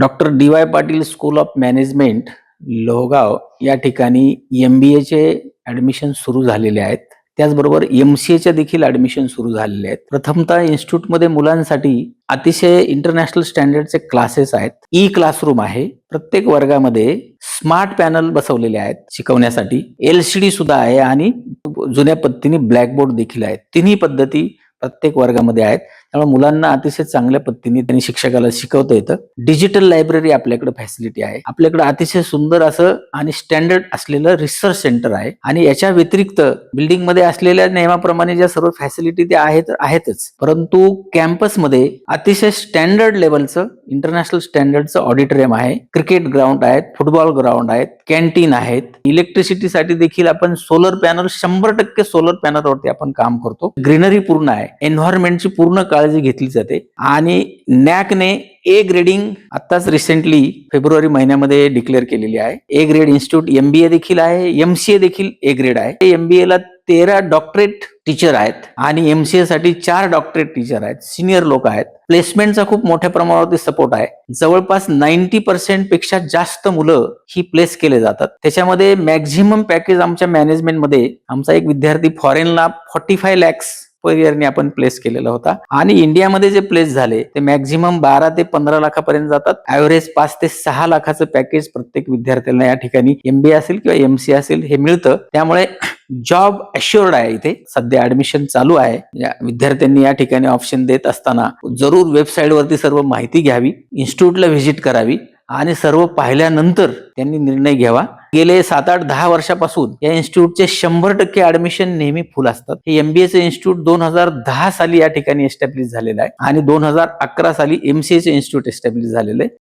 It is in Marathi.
Doctor D Y Patil school of management Lohgaon या ठिकाणी एम बी एचे ॲडमिशन सुरू झालेले आहेत. त्याचबरोबर एम सी एच्या देखील ॲडमिशन सुरू झालेले आहेत. प्रथमतः इन्स्टिट्यूटमध्ये मुलांसाठी अतिशय इंटरनॅशनल स्टँडर्डचे क्लासेस आहेत. E ई क्लासरूम आहे. प्रत्येक वर्गामध्ये स्मार्ट पॅनल बसवलेले आहेत शिकवण्यासाठी. एल सी डी सुद्धा आहे आणि जुन्या पद्धतीने ब्लॅकबोर्ड देखील आहेत. तिन्ही पद्धती प्रत्येक वर्गामध्ये आहेत. त्यामुळे मुलांना अतिशय चांगल्या पद्धतीने त्यांनी शिक्षकाला शिकवता येतं. डिजिटल लायब्ररी आपल्याकडे फॅसिलिटी आहे. आपल्याकडे अतिशय सुंदर असं आणि स्टँडर्ड असलेलं रिसर्च सेंटर आहे. आणि याच्या व्यतिरिक्त बिल्डिंगमध्ये असलेल्या नियमाप्रमाणे ज्या सर्व फॅसिलिटी त्या आहेत आहेतच. परंतु कॅम्पसमध्ये अतिशय स्टँडर्ड लेवलचं इंटरनॅशनल स्टँडर्डचं ऑडिटोरियम आहे. क्रिकेट ग्राउंड आहेत फुटबॉल ग्राउंड आहेत कॅन्टीन आहेत. इलेक्ट्रिसिटीसाठी देखील आपण सोलर पॅनल शंभर टक्के सोलर पॅनलवरती आपण काम करतो. ग्रीनरी पूर्ण आहे. एन्व्हायरमेंटची पूर्ण काळ काळजी घेतली जाते. आणि नॅकने ए ग्रेडिंग आताच रिसेंटली फेब्रुवारी महिन्यामध्ये डिक्लेअर केलेली आहे. ए ग्रेड इन्स्टिट्यूट एमबीए देखील आहे. एमसीए देखील ए ग्रेड आहे. एमबीए ला तेरा डॉक्टरेट टीचर आहेत आणि एमसीए साठी चार डॉक्टरेट टीचर आहेत. सिनियर लोक आहेत. प्लेसमेंटचा खूप मोठ्या प्रमाणावरती सपोर्ट आहे. जवळपास नाईन्टी पर्सेंटपेक्षा जास्त मुलं ही प्लेस केले जातात. त्याच्यामध्ये मॅक्झिमम पॅकेज आमच्या मॅनेजमेंटमध्ये आमचा एक विद्यार्थी फॉरेनला फॉर्टी फाय लॅक्स पर इयरने आपण प्लेस केलेला होता. आणि इंडियामध्ये जे प्लेस झाले ते मॅक्झिमम बारा ते पंधरा लाखापर्यंत जातात. ऍव्हरेज पाच ते सहा लाखाचं पॅकेज प्रत्येक विद्यार्थ्यांना या ठिकाणी एमबीए असेल किंवा एमसी असेल हे मिळतं. त्यामुळे जॉब अश्युअर्ड आहे इथे. सध्या ऍडमिशन चालू आहे. या विद्यार्थ्यांनी या ठिकाणी ऑप्शन देत असताना जरूर वेबसाईटवरती सर्व माहिती घ्यावी इन्स्टिट्यूटला व्हिजिट करावी आणि सर्व पाहिल्यानंतर त्यांनी निर्णय घ्यावा. गेले सात आठ दहा वर्षापासून या इन्स्टिट्यूटचे शंभर टक्के ऍडमिशन नेहमी फुल असतात. हे एमबीएचे इन्स्टिट्यूट दोन हजार दहा साली या ठिकाणी एस्टॅब्लिश झालेलं आहे आणि दोन हजार अकरा साली एमसीएचे इन्स्टिट्यूट एस्टॅब्लिश झालेलं आहे.